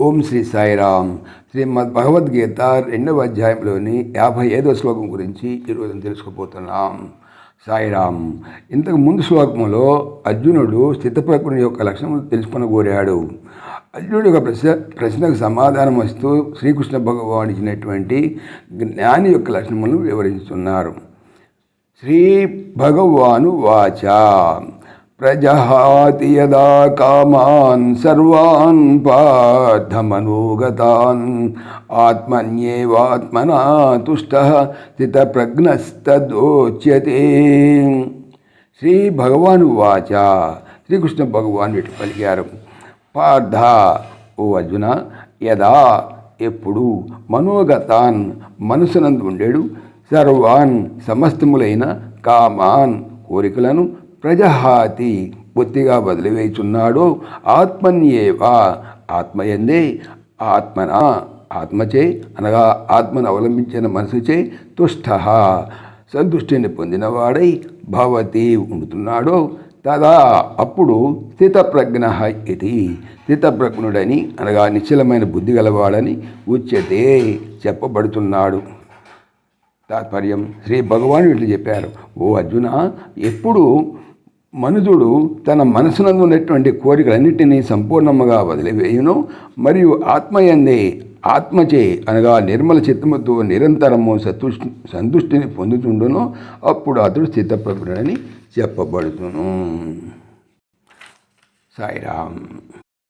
ఓం శ్రీ సాయిరామ్. శ్రీమద్ భగవద్గీత రెండవ అధ్యాయంలోని యాభై ఐదవ శ్లోకం గురించి ఈరోజు తెలుసుకోబోతున్నాం. సాయిరామ్ ఇంతకు ముందు శ్లోకంలో అర్జునుడు స్థితప్రకృతి యొక్క లక్షణం తెలుసుకుని కోరాడు అర్జునుడు యొక్క ప్రశ్న ప్రశ్నకు సమాధానం వస్తూ శ్రీకృష్ణ భగవాన్ ఇచ్చినటువంటి జ్ఞాని యొక్క లక్షణములను వివరిస్తున్నారు. శ్రీ భగవాను వాచ. ప్రజహాతి యదా కామాన్ సర్వాన్ పార్థమనుగతాన్. ఆత్మన్యేవాత్మనా తుష్ట స్థితప్రజ్ఞస్తదోచ్యతే. శ్రీ భగవాను వాచ. శ్రీకృష్ణ భగవాన్ వీటి పలికారు. పార్థ ఓ అర్జున యదా ఎప్పుడు మనోగతాన్ మనసునందు ఉండేడు. సర్వాన్ సమస్తములైన కామాన్ కోరికలను ప్రజహాతి బొత్తిగా వదిలివేచున్నాడో ఆత్మన్యేవా ఆత్మయందే ఆత్మన ఆత్మచే అనగా ఆత్మను అవలంబించిన మనసుచే తుష్ట. సంతుష్టిని పొందినవాడై భవతి ఉండుతున్నాడో. తదా అప్పుడు స్థితప్రజ్ఞ ఇది. స్థితప్రజ్ఞుడని అనగా నిశ్చలమైన బుద్ధి గలవాడని ఉచ్యతే చెప్పబడుతున్నాడు. తాత్పర్యం శ్రీ భగవానుడు ఇట్లు చెప్పారు. ఓ అర్జున ఎప్పుడు మనుజుడు తన మనసునందు ఉన్నటువంటి కోరికలన్నింటినీ సంపూర్ణముగా వదిలివేయును మరియు ఆత్మయందే ఆత్మచే అనగా నిర్మల చిత్తముతో నిరంతరము సతుష్టి సంతుష్టిని పొందుతుండును అప్పుడు అతడు స్థితప్రభుడని చెప్పబడుతును. సాయిరామ్.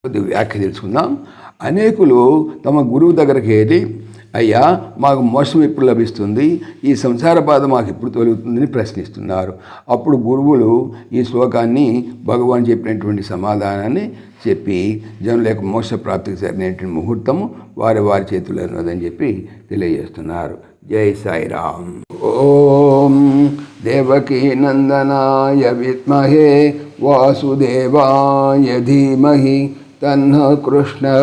కొద్ది వ్యాఖ్య తెలుసుకుందాం. అనేకులు తమ గురువు దగ్గరికి వెళ్ళి అయ్యా మాకు మోసం ఎప్పుడు లభిస్తుంది? ఈ సంసార బాధ మాకు ఎప్పుడు తొలుగుతుందని ప్రశ్నిస్తున్నారు. అప్పుడు గురువులు ఈ శ్లోకాన్ని భగవాన్ చెప్పినటువంటి సమాధానాన్ని చెప్పి జనుల యొక్క మోక్ష ప్రాప్తికి సరైనటువంటి ముహూర్తము వారి వారి చేతుల్లో ఉన్నదని చెప్పి తెలియజేస్తున్నారు. జై సాయిరామ్. ఓం దేవకీ నందనాయ విద్మహే వాసుదేవాయ ధీమహి తన్న కృష్ణ